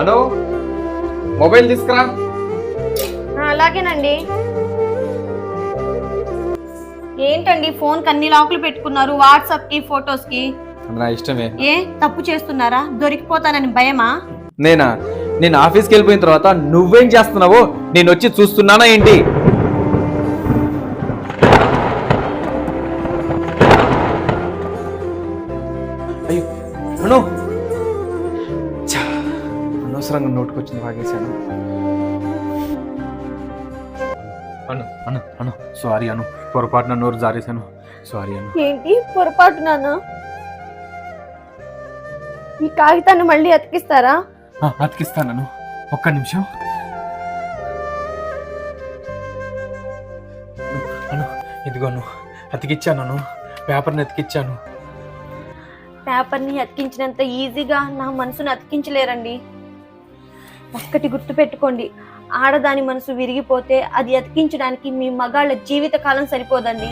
అను mobile తీసుకురా. అలాగేనండి. ఏంటండి ఫోన్ అన్ని లాకులు పెట్టుకున్నారు వాట్సాప్కి ఫొటోస్కి నా ఇష్టమే. ఏ తప్పు చేస్తున్నారా? దొరికిపోతానని భయమా? నేనా? నేను ఆఫీస్కి వెళ్ళిపోయిన తర్వాత నువ్వేం చేస్తున్నావో నేను వచ్చి చూస్తున్నానా ఏంటి? అయ్యో అను. అనవసరంగా నోటుకొచ్చింది వాగేశాను. అను అను అను. సారీ అను. పొరపాటున నోరు జారేశాను. సారీ అను. ఏంటి? పొరపాటు నాన్న ఈ కాగితాన్ని మళ్ళీ అతికిస్తారా? ఆ, అతికిస్తాను ఒక్క నిమిషం. అను ఇదిగోను అతికిచ్చాను పేపర్ని అతికిచ్చాను. పేపర్ని అతికించినంత ఈజీగా నా మనసును అతికించలేరండి. ఒక్కటి గుర్తు పెట్టుకోండి ఆడదాని మనసు విరిగిపోతే అది అతికించడానికి మీ మగాళ్ళ జీవితకాలం సరిపోదండి.